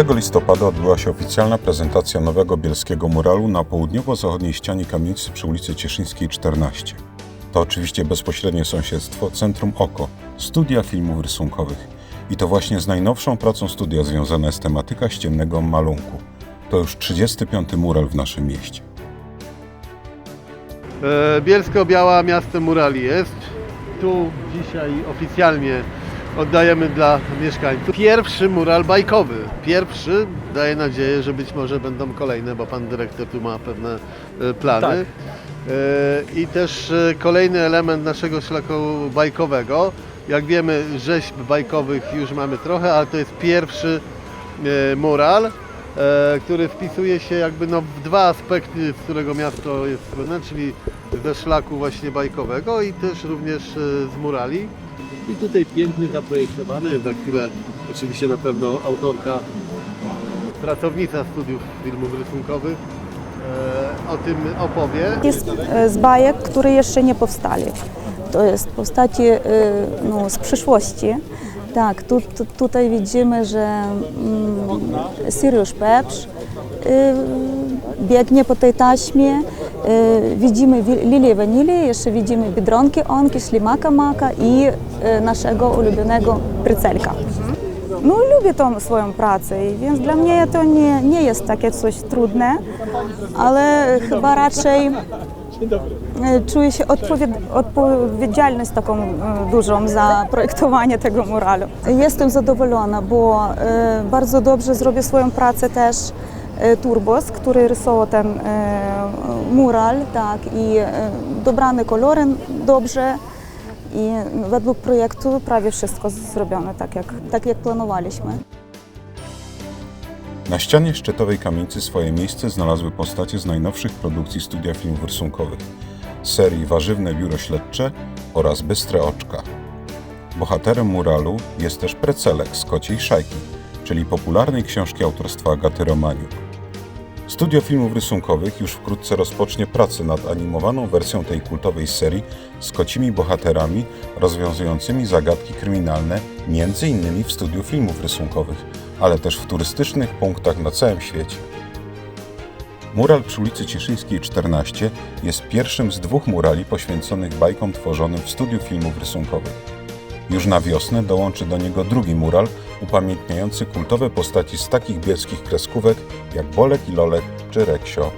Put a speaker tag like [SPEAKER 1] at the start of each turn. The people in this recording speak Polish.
[SPEAKER 1] Szóstego listopada odbyła się oficjalna prezentacja nowego bielskiego muralu na południowo-zachodniej ścianie kamienicy przy ulicy Cieszyńskiej 14. To oczywiście bezpośrednie sąsiedztwo Centrum OKO, studia filmów rysunkowych. I to właśnie z najnowszą pracą studia związana jest tematyka ściennego malunku. To już 35. mural w naszym mieście.
[SPEAKER 2] E, Bielsko-Biała miastem murali jest. Tu dzisiaj oficjalnie oddajemy dla mieszkańców. Pierwszy mural bajkowy. Pierwszy. Daję nadzieję, że być może będą kolejne, bo pan dyrektor tu ma pewne e, plany.
[SPEAKER 3] Tak.
[SPEAKER 2] E, I też kolejny element naszego szlaku bajkowego. Jak wiemy, rzeźb bajkowych już mamy trochę, ale to jest pierwszy e, mural, e, który wpisuje się jakby no w dwa aspekty, z którego miasto jest słynne, czyli ze szlaku właśnie bajkowego i też również e, z murali.
[SPEAKER 3] I tutaj piękny zaprojektowany, za chwilę oczywiście na pewno autorka
[SPEAKER 2] Pracownica studiów filmów rysunkowych o tym opowie.
[SPEAKER 4] Jest z bajek, które jeszcze nie powstali. To jest postaci e, no, z przyszłości. Tak, tu, tu, tutaj widzimy, że mm, Siriusz Pepsz e, biegnie po tej taśmie. E, widzimy wi- lilię wanilii, jeszcze widzimy biedronki onki, ślimaka maka i e, naszego ulubionego prycelka. No lubię tą swoją pracę, więc dla mnie to nie, nie jest takie coś trudne, ale chyba raczej czuję się odpowied- odpowiedzialność taką e, dużą za projektowanie tego muralu. Jestem zadowolona, bo e, bardzo dobrze zrobię swoją pracę też e, Turbos, który rysował ten mural, tak, i dobrane kolory dobrze. I według projektu prawie wszystko zrobione tak jak, tak jak planowaliśmy.
[SPEAKER 1] Na ścianie szczytowej kamienicy swoje miejsce znalazły postacie z najnowszych produkcji studia filmów rysunkowych, serii Warzywne Biuro Śledcze oraz Bystre Oczka. Bohaterem muralu jest też Precelek z Kociej Szajki, czyli popularnej książki autorstwa Agaty Romaniuk. Studio filmów rysunkowych już wkrótce rozpocznie pracę nad animowaną wersją tej kultowej serii z kocimi bohaterami rozwiązującymi zagadki kryminalne innymi w studiu filmów rysunkowych, ale też w turystycznych punktach na całym świecie. Mural przy ulicy Cieszyńskiej 14 jest pierwszym z dwóch murali poświęconych bajkom tworzonym w studiu filmów rysunkowych. Już na wiosnę dołączy do niego drugi mural upamiętniający kultowe postaci z takich bielskich kreskówek jak Bolek i Lolek czy Reksio.